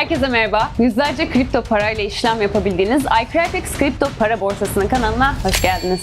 Herkese merhaba. Yüzlerce kripto parayla işlem yapabildiğiniz iCrypex Kripto Para Borsası'nın kanalına hoş geldiniz.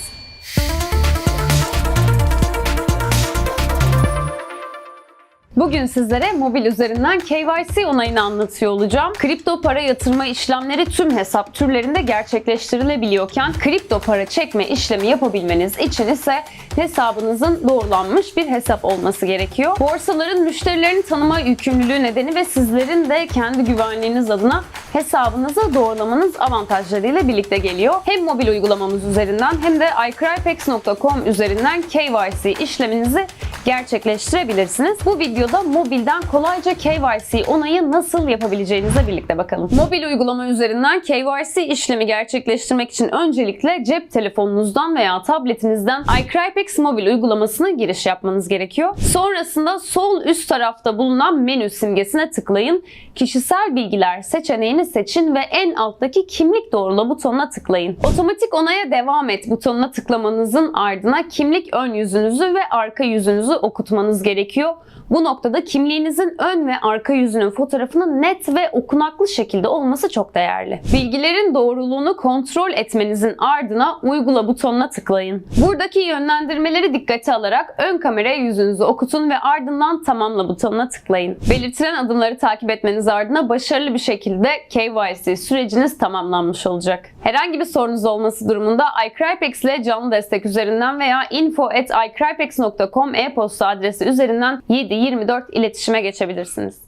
Bugün sizlere mobil üzerinden KYC onayını anlatıyor olacağım. Kripto para yatırma işlemleri tüm hesap türlerinde gerçekleştirilebiliyorken kripto para çekme işlemi yapabilmeniz için ise hesabınızın doğrulanmış bir hesap olması gerekiyor. Borsaların müşterilerini tanıma yükümlülüğü nedeni ve sizlerin de kendi güvenliğiniz adına hesabınızı doğrulamanız avantajlarıyla birlikte geliyor. Hem mobil uygulamamız üzerinden hem de iCrypex.com üzerinden KYC işleminizi gerçekleştirebilirsiniz. Bu videoda mobilden kolayca KYC onayı nasıl yapabileceğinize birlikte bakalım. Mobil uygulama üzerinden KYC işlemi gerçekleştirmek için öncelikle cep telefonunuzdan veya tabletinizden iCrypex mobil uygulamasına giriş yapmanız gerekiyor. Sonrasında sol üst tarafta bulunan menü simgesine tıklayın. Kişisel bilgiler seçeneğini seçin ve en alttaki kimlik doğrula butonuna tıklayın. Otomatik onaya devam et butonuna tıklamanızın ardına kimlik ön yüzünüzü ve arka yüzünüzü okutmanız gerekiyor. Bu noktada kimliğinizin ön ve arka yüzünün fotoğrafının net ve okunaklı şekilde olması çok değerli. Bilgilerin doğruluğunu kontrol etmenizin ardına uygula butonuna tıklayın. Buradaki yönlendirmeleri dikkate alarak ön kameraya yüzünüzü okutun ve ardından tamamla butonuna tıklayın. Belirtilen adımları takip etmeniz ardına başarılı bir şekilde KYC süreciniz tamamlanmış olacak. Herhangi bir sorunuz olması durumunda iCrypex ile canlı destek üzerinden veya info@icrypex.com e-posta adresi üzerinden 7-24 iletişime geçebilirsiniz.